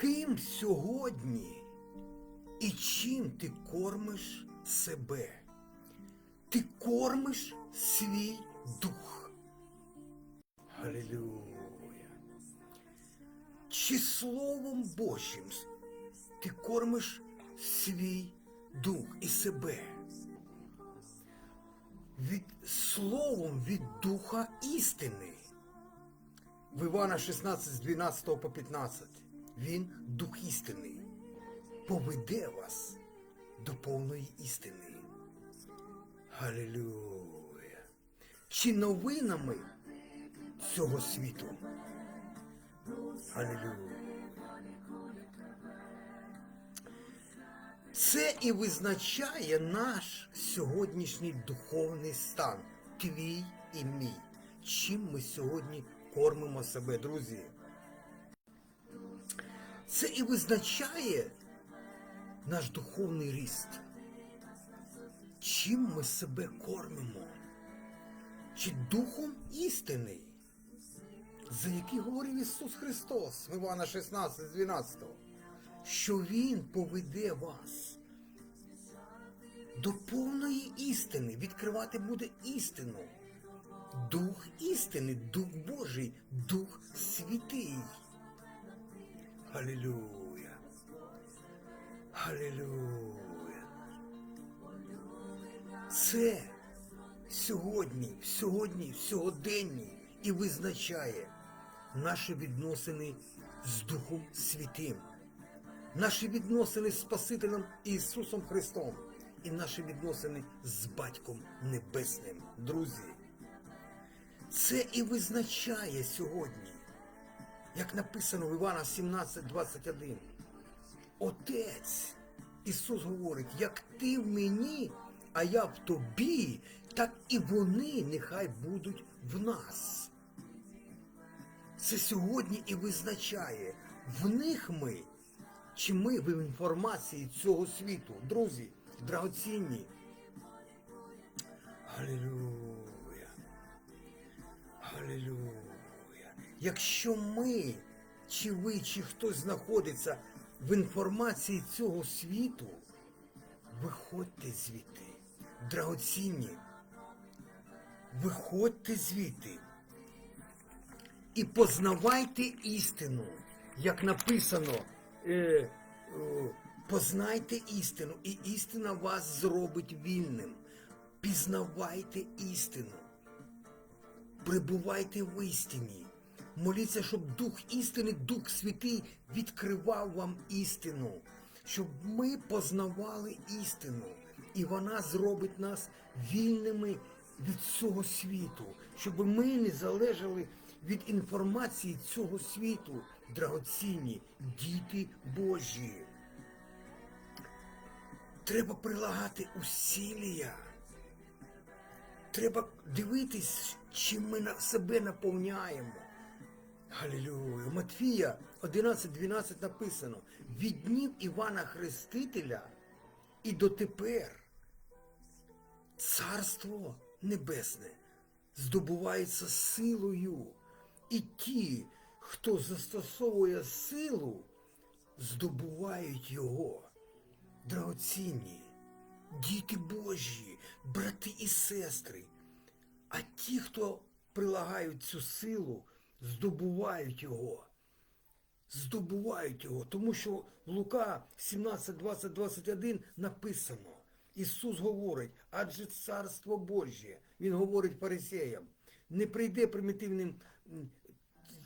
Ким сьогодні і чим ти кормиш себе? Ти кормиш свій дух. Халилюя. Чи Словом Божим ти кормиш свій дух і себе? Від Словом від Духа істини. В Івана 16 з 12 по 15. Він дух істини. Поведе вас до повної істини. Халилюя. Чи новинами цього світу? Халилюя. Це і визначає наш сьогоднішній духовний стан, твій і мій. Чим ми сьогодні кормимо себе, друзі? Це і визначає наш духовний ріст. Чим ми себе кормимо? Чи духом істини, за який говорив Ісус Христос в Івана 16, 12, що Він поведе вас до повної істини, відкривати буде істину. Дух істини, Дух Божий, Дух Святий. Халилюя. Халилюя. Це сьогодні, сьогодні, сьогоденні і визначає наші відносини з Духом Святим, наші відносини з Спасителем Ісусом Христом і наші відносини з Батьком Небесним, друзі. Це і визначає сьогодні, як написано в Івана 17:21. Отець, Ісус говорить, як ти в мені, а я в тобі, так і вони нехай будуть в нас. Це сьогодні і визначає, в них ми, чи ми в інформації цього світу, друзі, драгоцінні. Алілюя. Алілюя. Якщо ми, чи ви, чи хтось знаходиться в інформації цього світу, виходьте звідти, драгоцінні. Виходьте звідти і познавайте істину, як написано, е, е, познайте істину, і істина вас зробить вільним. Пізнавайте істину. Прибувайте в істині. Моліться, щоб Дух істини, Дух Святий відкривав вам істину, щоб ми познавали істину, і вона зробить нас вільними від цього світу, щоб ми не залежали від інформації цього світу, драгоцінні діти Божі. Треба прилагати усілля. Треба дивитись, чим ми себе наповняємо. Галілюя. Матфія 11.12 написано. Від днів Івана Хрестителя і дотепер царство небесне здобувається силою. І ті, хто застосовує силу, здобувають його. Драгоцінні, діти Божі, брати і сестри. А ті, хто прилагають цю силу, здобувають його. Здобувають його, тому що в Лука 17, 20, 21 написано. Ісус говорить, адже царство Божє, Він говорить фарисеям, не прийде примітивним,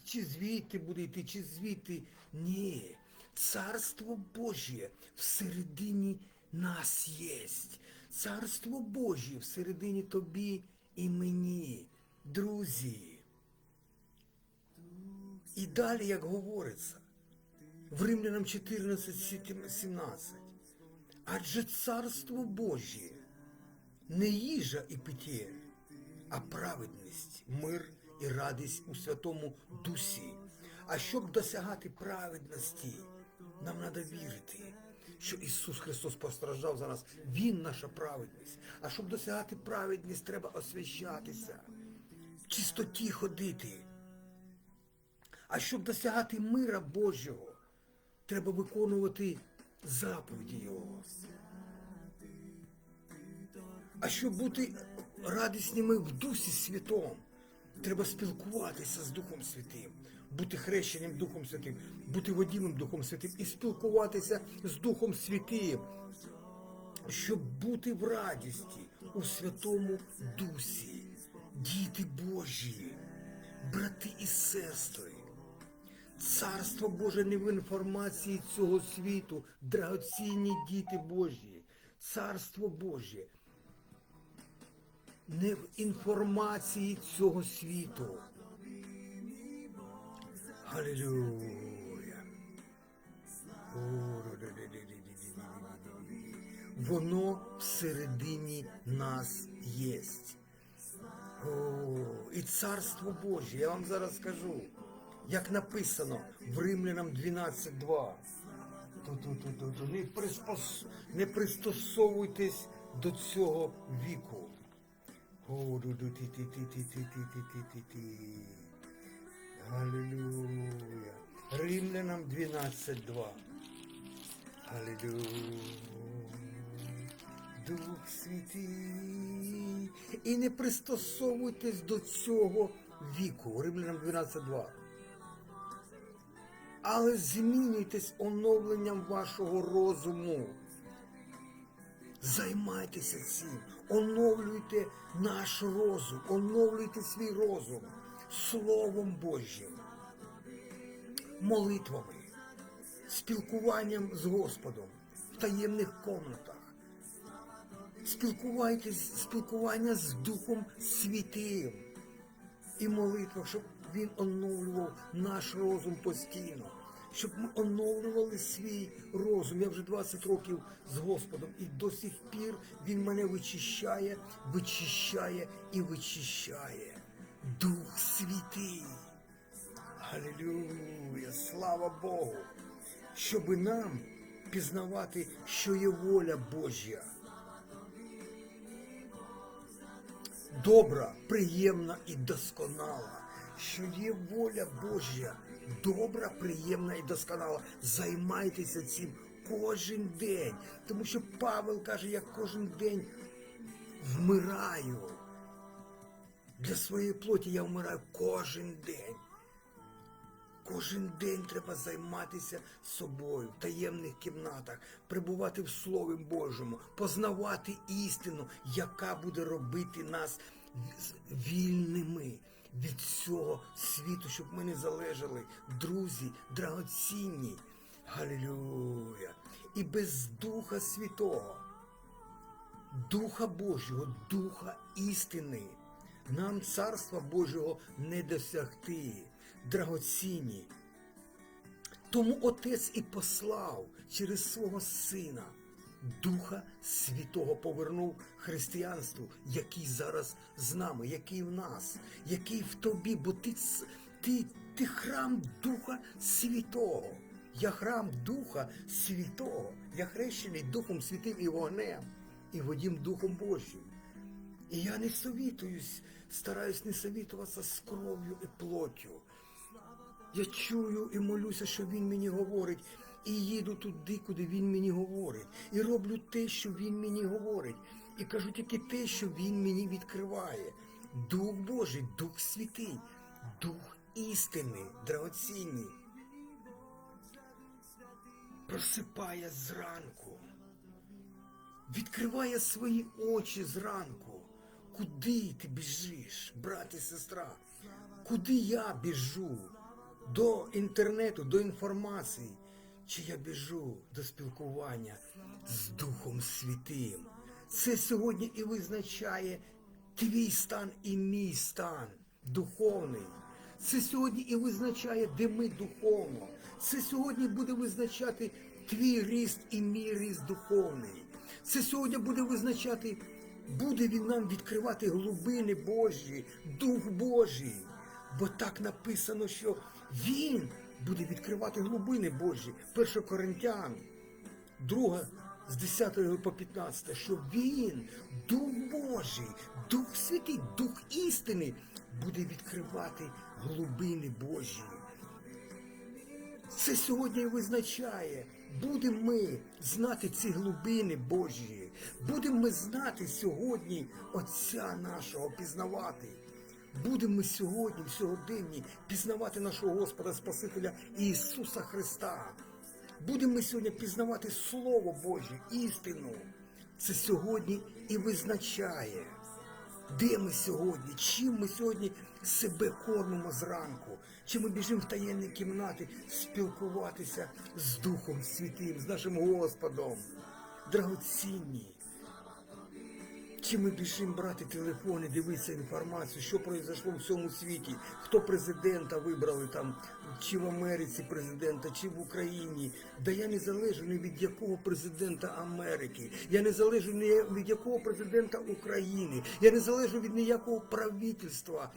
чи звідти буде йти, чи звідти. Ні. Царство Божє всередині нас єсть. Царство Божє всередині тобі і мені, друзі. І далі, як говориться, в Римлянам 14, 17. Адже царство Божє не їжа і питє, а праведність, мир і радість у Святому Дусі. А щоб досягати праведності, нам треба вірити, що Ісус Христос постраждав за нас. Він наша праведність. А щоб досягати праведність, треба освящатися, в чистоті ходити. А щоб досягати мира Божого, треба виконувати заповіді Його. А щоб бути радісними в Дусі Святому, треба спілкуватися з Духом Святим, бути хрещеним Духом Святим, бути водімим Духом Святим і спілкуватися з Духом Святим, щоб бути в радісті у Святому Дусі, діти Божі, брати і сестри. Царство Боже не в інформації цього світу, драгоцінні діти Божі. Царство Боже не в інформації цього світу. Халилюя. Воно всередині нас єсть. О, і царство Боже, я вам зараз скажу, як написано в Римлянам 12.2. Не, пристосовуйтесь до цього віку. Аллилуйя. Римлянам 12.2. Аллилуйя. Дух Святий. І не пристосовуйтесь до цього віку. Римлянам 12.2. Але змінюйтесь оновленням вашого розуму. Займайтеся цим, оновлюйте наш розум, оновлюйте свій розум Словом Божим, молитвами, спілкуванням з Господом в таємних комнатах. Спілкувайтесь, спілкування з Духом Святим. І молитва, щоб він оновлював наш розум постійно, щоб ми оновлювали свій розум. Я вже 20 років з Господом, і до сих пір він мене вичищає, вичищає і вичищає. Дух Святий. Алілюя, слава Богу, щоби нам пізнавати, що є воля Божа. добра, приємна і досконала, що є воля Божа, добра, приємна і досконала. Займайтеся цим кожен день. Тому що Павел каже, я кожен день вмираю. Для своєї плоті я вмираю кожен день. Кожен день треба займатися собою в таємних кімнатах, перебувати в Слові Божому, познавати істину, яка буде робити нас вільними від цього світу, щоб ми не залежали, друзі, драгоцінні. Галілюя! І без Духа Святого, Духа Божого, Духа істини. Нам Царства Божого не досягти драгоцінні. Тому Отець і послав через свого Сина Духа Святого повернув християнству, який зараз з нами, який в нас, який в тобі, бо ти, ти, ти храм Духа Святого. Я храм Духа Святого. Я хрещений Духом Святим і вогнем, і водім Духом Божим. І я не совітуюсь, стараюсь не совітуватися з кров'ю і плоттю. Я чую і молюся, що він мені говорить, і їду туди, куди він мені говорить, і роблю те, що він мені говорить, і кажу тільки те, що він мені відкриває. Дух Божий, Дух Святий, Дух істини, драгоцінний. Просипає зранку, відкриває свої очі зранку. Куди ти біжиш, брат і сестра? Куди я біжу? До інтернету, до інформації. Чи я біжу до спілкування з Духом Святим? Це сьогодні і визначає твій стан і мій стан духовний. Це сьогодні і визначає, де ми духовно. Це сьогодні буде визначати твій ріст і мій ріст духовний. Це сьогодні буде визначати, буде він нам відкривати глибини Божі, Дух Божий. Бо так написано, що Він буде відкривати глибини Божі. 1 Коринтян, 2 з 10 по 15, що Він, Дух Божий, Дух Святий, Дух істини, буде відкривати глибини Божі. Це сьогодні і визначає, будемо ми знати ці глибини Божі, будемо ми знати сьогодні Отця нашого пізнавати. Будемо ми сьогодні, в сьогоденні, пізнавати нашого Господа Спасителя Ісуса Христа. Будемо ми сьогодні пізнавати Слово Боже, істину. Це сьогодні і визначає, де ми сьогодні, чим ми сьогодні себе кормимо зранку, чи ми біжимо в таємні кімнати спілкуватися з Духом Святим, з нашим Господом. Драгоцінні. Чи ми біжимо брати телефони, дивитися інформацію, що произошло в цьому світі, хто президента вибрали там, чи в Америці президента, чи в Україні. Да я не залежу ні від якого президента Америки, я не залежу ні від якого президента України, я не залежу від ніякого правительства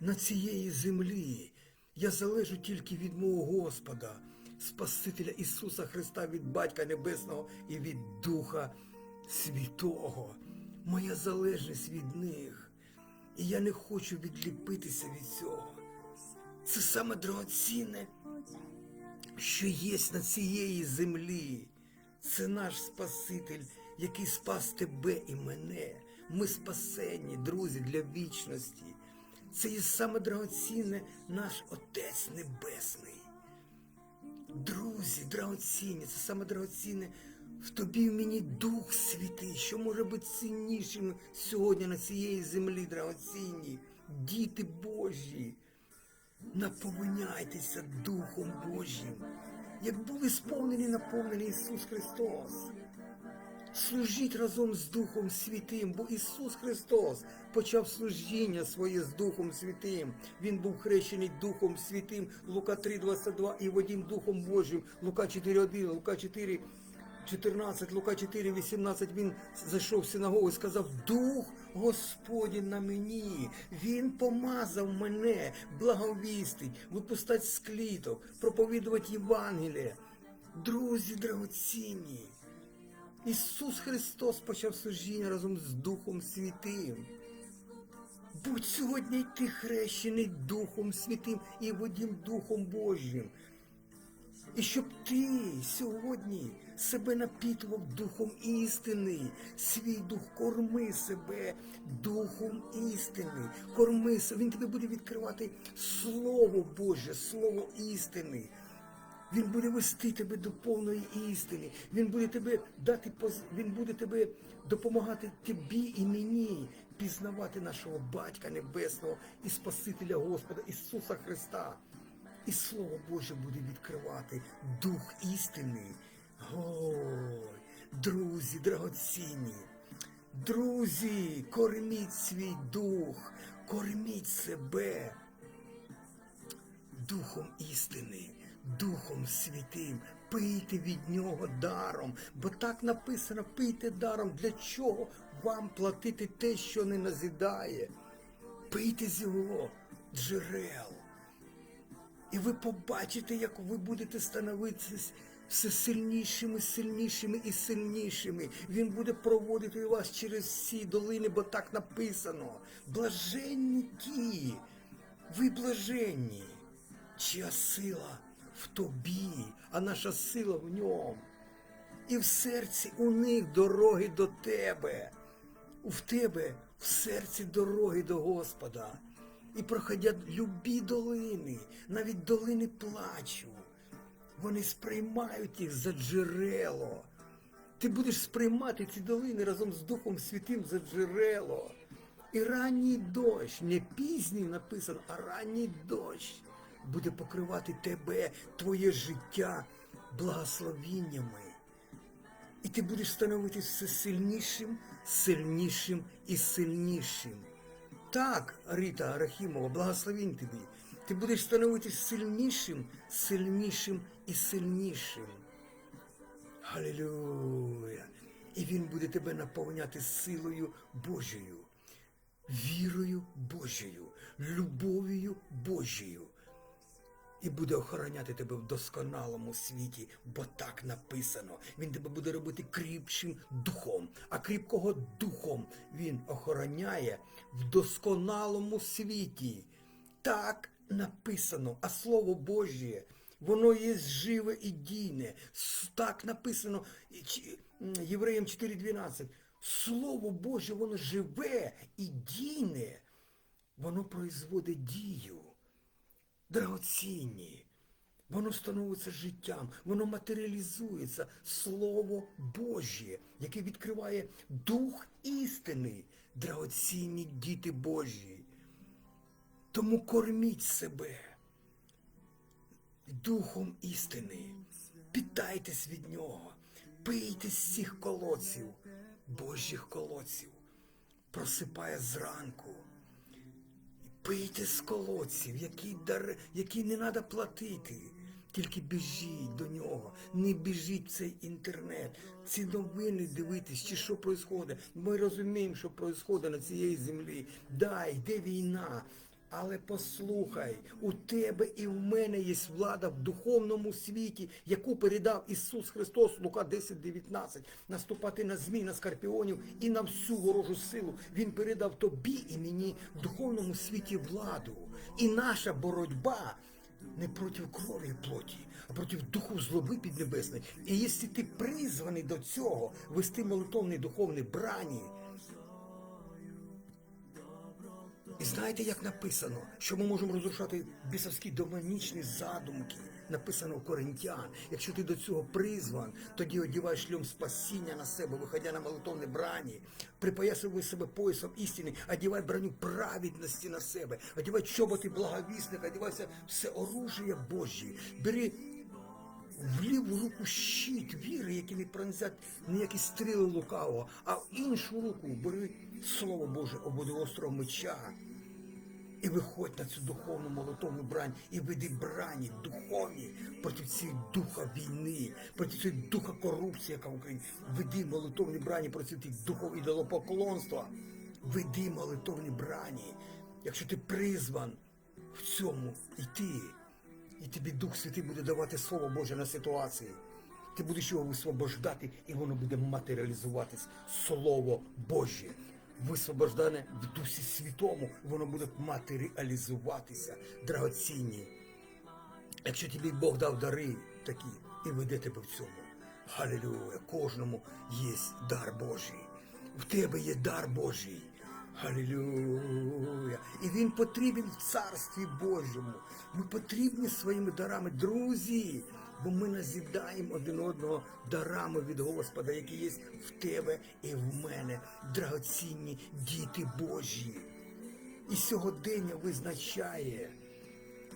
на цієї землі. Я залежу тільки від мого Господа, Спасителя Ісуса Христа, від Батька Небесного і від Духа Святого. Моя залежність від них. І я не хочу відліпитися від цього. Це саме драгоцінне, що є на цієї землі. Це наш Спаситель, який спас тебе і мене. Ми спасені, друзі, для вічності. Це є саме драгоцінне наш Отець Небесний. Друзі, драгоцінні, це саме драгоцінне в тобі в мені Дух Святий, що може бути ціннішим сьогодні на цієї землі, драгоцінні, діти Божі. Наповняйтеся Духом Божим, як були сповнені, наповнений Ісус Христос. Служіть разом з Духом Святим, бо Ісус Христос почав служіння своє з Духом Святим. Він був хрещений Духом Святим, Лука 3,22 і водім Духом Божим, Лука 4,1, Лука 4, 14, Лука 4, 18, він зайшов в синагогу і сказав, Дух Господень на мені, Він помазав мене, благовістить, випустать з кліток, проповідувати Євангеліє. Друзі драгоцінні, Ісус Христос почав служіння разом з Духом Святим. Будь сьогодні ти хрещений Духом Святим і водім Духом Божим. І щоб ти сьогодні себе напітував духом істини, свій дух корми себе духом істини, корми себе. Він тобі буде відкривати Слово Боже, Слово істини. Він буде вести тебе до повної істини. Він буде тебе дати поз- він буде тебе допомагати тобі і мені пізнавати нашого Батька Небесного і Спасителя Господа Ісуса Христа. І Слово Боже буде відкривати дух істини. Ой, друзі, драгоцінні. Друзі, корміть свій дух, корміть себе. Духом істини, Духом Святим, пийте від нього даром, бо так написано, пийте даром, для чого вам платити те, що не назідає. Пийте з його джерел. І ви побачите, як ви будете становитися все сильнішими, сильнішими і сильнішими. Він буде проводити вас через всі долини, бо так написано. Блаженні ті, ви блаженні, чия сила в тобі, а наша сила в ньому. І в серці у них дороги до тебе. В тебе в серці дороги до Господа. І проходять любі долини, навіть долини плачу. Вони сприймають їх за джерело. Ти будеш сприймати ці долини разом з Духом Святим за джерело. І ранній дощ, не пізній написано, а ранній дощ буде покривати тебе, твоє життя благословіннями. І ти будеш становитися все сильнішим, сильнішим і сильнішим. Так, Рита Рахімова, благословінь тобі. Ти будеш становитись сильнішим, сильнішим і сильнішим. Халилюя! І він буде тебе наповняти силою Божою, вірою Божою, любов'ю Божою. І буде охороняти тебе в досконалому світі, бо так написано. Він тебе буде робити кріпшим духом, а кріпкого духом він охороняє в досконалому світі. Так написано, а Слово Божє, Воно є живе і дійне. Так написано Євреям 4.12. Слово Боже, воно живе і дійне. Воно производить дію. Драгоцінні. Воно становиться життям, воно матеріалізується. Слово Божє, яке відкриває дух істини, драгоцінні діти Божі. Тому корміть себе духом істини, питайтесь від нього, пийте з цих колодців, Божих колодців, просипає зранку. Пийте з колодців, які, дар... які не треба платити. Тільки біжіть до нього, не біжіть в цей інтернет, ці новини дивитись, чи що відбувається. Ми розуміємо, що відбувається на цієї землі. Да, йде війна. Але послухай, у тебе і в мене є влада в духовному світі, яку передав Ісус Христос, Лука 10.19, наступати на змій, на скорпіонів і на всю ворожу силу. Він передав тобі і мені в духовному світі владу. І наша боротьба не проти крові і плоті, а проти духу злоби піднебесної. І якщо ти призваний до цього вести молитовний духовний брані, і знаєте, як написано, що ми можемо розрушати бісовські демонічні задумки, написано у Коринтян. Якщо ти до цього призван, тоді одівай шльом спасіння на себе, виходя на молитовне брані, припоясуй себе поясом істини, одівай броню праведності на себе, одівай чоботи благовісника, одівайся все оружие Божє. Бери в ліву руку щит віри, який не пронесять ніякі стріли лукавого, а в іншу руку бери Слово Боже ободи острого меча. І виходь на цю духовну молотовну брань і веди брані духовні проти цієї духа війни, проти цієї духа корупції, яка в Україні. Веди молитовні брані проти тих духов ідолопоклонства. Веди молитовні брані. Якщо ти призван в цьому йти, і тобі Дух Святий буде давати Слово Боже на ситуації. Ти будеш його висвобождати, і воно буде матеріалізуватись. Слово Боже. Висвобождане в Дусі Святому, воно буде матеріалізуватися, драгоцінні. Якщо тобі Бог дав дари такі і веде тебе в цьому. Халілюя, кожному є дар Божий. В тебе є дар Божий. Халілюя. І він потрібен в Царстві Божому. Ми потрібні своїми дарами, друзі. Бо ми назідаємо один одного дарами від Господа, які є в тебе і в мене, драгоцінні діти Божі. І сьогодення визначає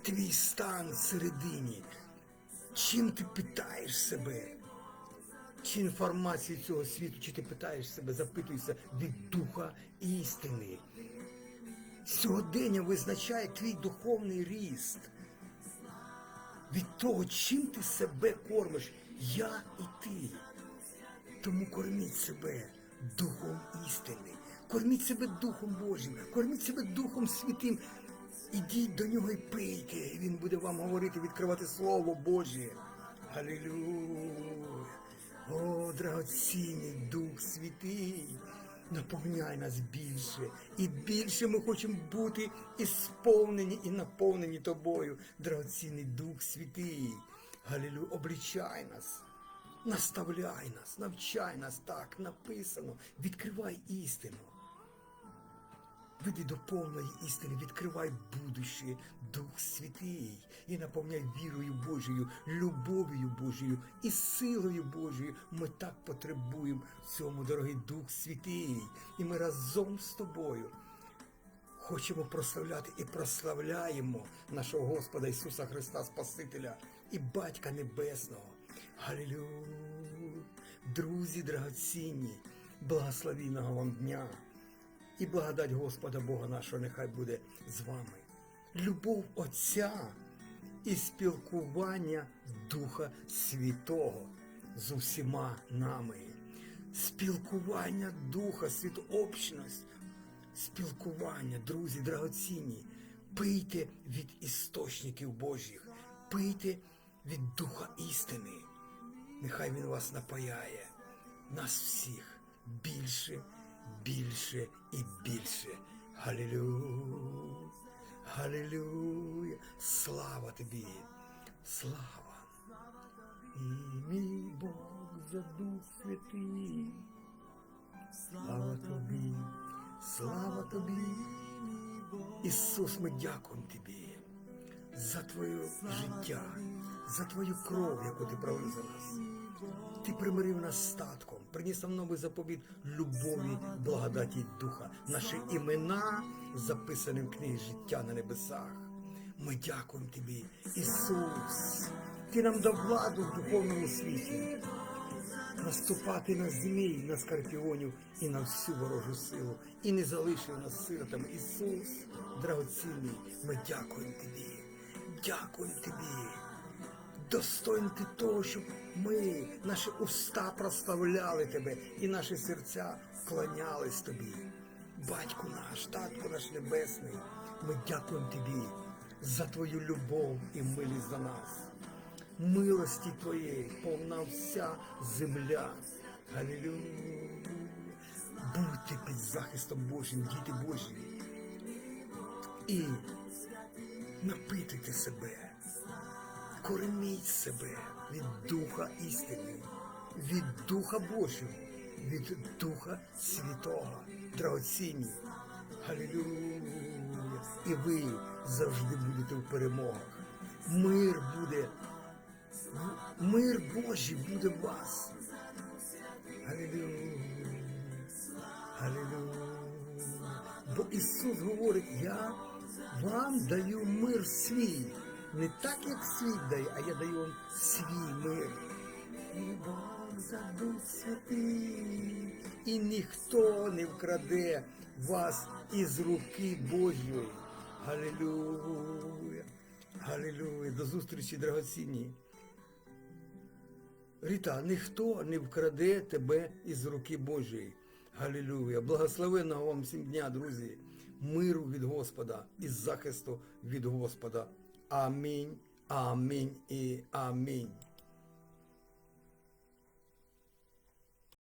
твій стан всередині. Чим ти питаєш себе? Чи інформацію цього світу, чи ти питаєш себе, запитуєшся від духа істини. Сьогодення визначає твій духовний ріст. Від того, чим ти себе кормиш, я і ти. Тому корміть себе Духом істини, корміть себе Духом Божим, корміть себе Духом Святим. Ідіть до нього і пийте, і він буде вам говорити, відкривати Слово Боже. Алілуя! О, драгоцінний Дух Святий, наповняй нас більше. І більше ми хочемо бути і сповнені, і наповнені тобою, драгоцінний Дух Святий. Галілю, облічай нас. Наставляй нас, навчай нас так написано, відкривай істину. Веди до повної істини, відкривай будуще, Дух Святий, і наповняй вірою Божою, любов'ю Божою і силою Божою. Ми так потребуємо цьому, дорогий Дух Святий. І ми разом з тобою хочемо прославляти і прославляємо нашого Господа Ісуса Христа Спасителя і Батька Небесного. Галілюя! Друзі драгоцінні, благословінного вам дня! І благодать Господа Бога нашого нехай буде з вами. Любов Отця і спілкування Духа Святого з усіма нами. Спілкування Духа Святого, общність, спілкування, друзі, драгоцінні. Пийте від істочників Божих, пийте від Духа істини. Нехай Він вас напаяє, нас всіх більше більше і більше. Галілюя, Галілюя, слава тобі, слава. І мій Бог за Дух Святий. Слава тобі, слава тобі. Ісус, ми дякуємо тобі за твоє життя, за твою кров, яку ти пролив за нас. Ти примирив нас статком, приніс нам новий заповіт любові, благодаті духа. Наші імена записані в книгі життя на небесах. Ми дякуємо тобі, Ісус. Ти нам дав владу в духовному світі. Наступати на змій, на скорпіонів і на всю ворожу силу. І не залишив нас сиротами. Ісус, драгоцінний, ми дякуємо тобі. Дякуємо тобі. Достоин ти того, щоб ми, наші уста прославляли тебе і наші серця вклонялись тобі. Батько наш, татко наш небесний, ми дякуємо тобі за твою любов і милість за нас. Милості твоєї повна вся земля. Алілюя. Будьте під захистом Божим, діти Божі. І напитуйте себе. Корміть себе від Духа істини, від Духа Божого, від Духа Святого, драгоцінні. Галілюя! І ви завжди будете в перемогах. Мир буде, мир Божий буде в вас. Галілюя! Галілюя! Бо Ісус говорить, я вам даю мир свій. Не так, як світ дає, а я даю вам свій мир. І Бог за Дух Святий. І ніхто не вкраде вас із руки Божої. Галилюя. Галилюя. До зустрічі, драгоцінні. Ріта, ніхто не вкраде тебе із руки Божої. Галілюя. Благословенного вам всім дня, друзі. Миру від Господа і захисту від Господа. Амінь, амінь і амінь.